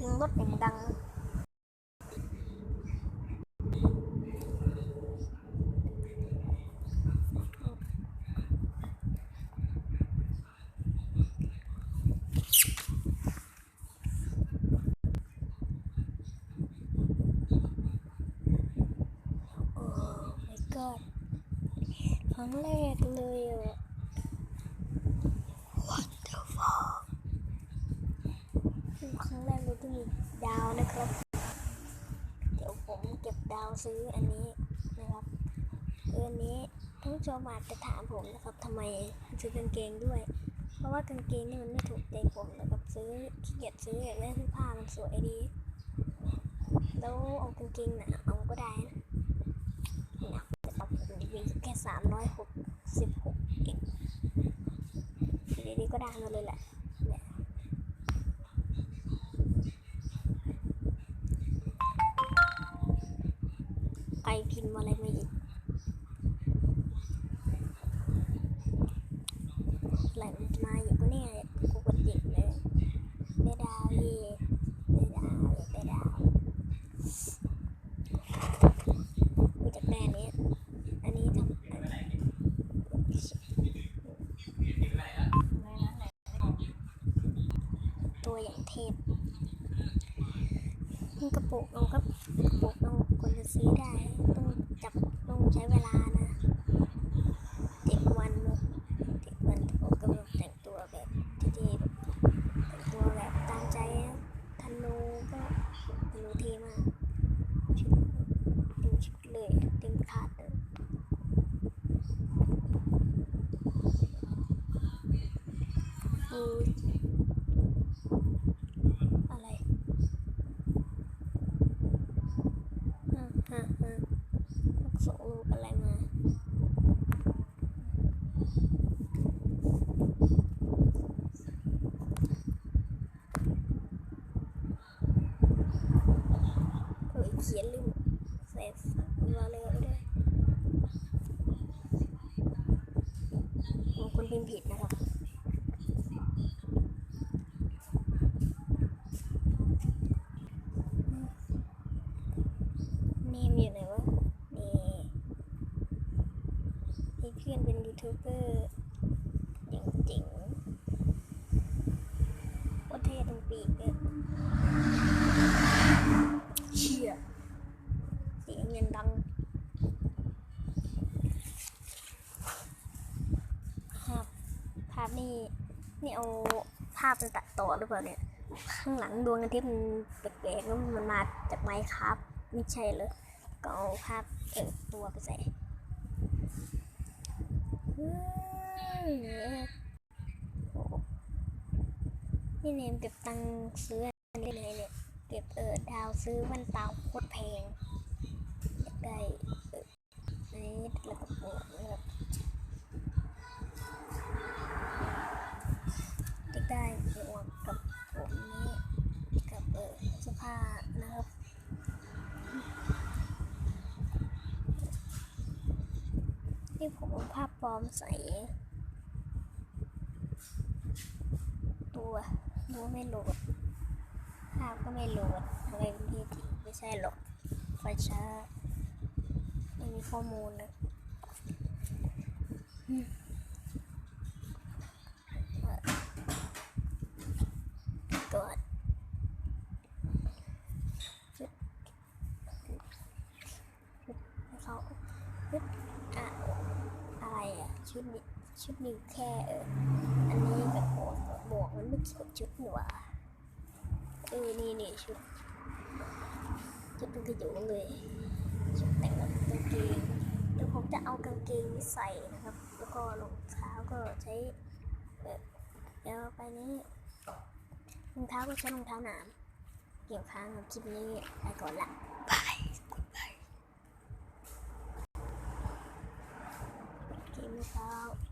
เสียงรถอย่างดัง โอ้ my god ครั้งแรกเลยอะ What the fuck คือครั้งแรกเลยที่ มีดาวนะครับ เดี๋ยวผมเก็บดาวซื้ออันนี้นะครับเอออันนี้ท่านผู้ชมอาจจะถามผมนะครับทำไมซื้อกางเกงด้วย เพราะว่ากางเกงนี่มันไม่ถูกใจผมนะครับซื้อขี้เกียจซื้ออยากได้ที่ผ้ามันสวยดี แล้วเอากางเกงหนาเอาก็ได้นะหนักแต่เอาผมมีแค่สามร้อยหกสิบหกเองดีๆก็ได้มาเลยแหละเนี่ยใครพิมพ์อะไรมาอีกอะไรมันจะมาอีกวะเนี่ยกูกดติดเลยได้ดาวเย่ได้ดาวได้ดาว ดูจากแบรนด์นี้ อันนี้ทำอันตัวอย่างเทพ กระปุกเราก็กระปุกเราควรจะซื้อได้ ต้องจับต้องใช้เวลานะเจ็ดวันเนอะเจ็ดวันผมก็แบบแต่งตัวแบบที่ๆแบบแต่งตัวแบบตามใจนะธนูก็ธนูเทมากชุดเต็มชุดเลยเต็มขาดเลยคืออะไรฮะฮะฮะลูก ส่งลูกอะไรมาเฮ้ยเขียนลืมใส่รอเรือไว้ด้วยบางคนพิมพ์ผิดนะครับ เนมอยู่ไหนวะ นี่มีเพื่อนเป็นยู ทูบเบอร์อย่างเจ๋งว่าเท่ตรงปีกเนี่ยเชี่ยเสียงเงินดังภาพภาพนี่นี่เอาภาพไปตัดต่อหรือเปล่าเนี่ย ข้างหลังดวงอาทิตย์มันแปลกๆแล้วมันมาจากไมค์ครับ ไม่ใช่เลยก็เอาภาพเออตัวไปใส่ นี่เนมเก็บตังค์ซื้อได้เลยเนี่ย เก็บเออดาวซื้อแว่นตาโคตรแพงยากได้ ที่ผมเอาพปลอมใส่ ตัวดูไม่โหลด ภาพก็ไม่โหลดอะไรเป็นที่จริงไม่ใช่หรอกไฟช้าไม่มีข้อมูลนะอืมเอ่อก่อนชุดชุดให้เขาชุดอะอะไรอะ ชุดนี้ชุดนิวแค่เอออันนี้กับหมวกหมวกมันไม่เกี่ยวกับชุดหนวะเออนี่นี่ชุดชุดเป็นกระโยงเลยชุดแต่งแบบกางเกงเดี๋ยวผมจะเอากางเกงนี้ใส่นะครับ แล้วก็รองเท้าก็ใช้เออเดี๋ยวไปนี้รองเท้าก็ใช้รองเท้าหนามเกี่ยวค้างกับคลิปนี้ไปก่อนละบาย กด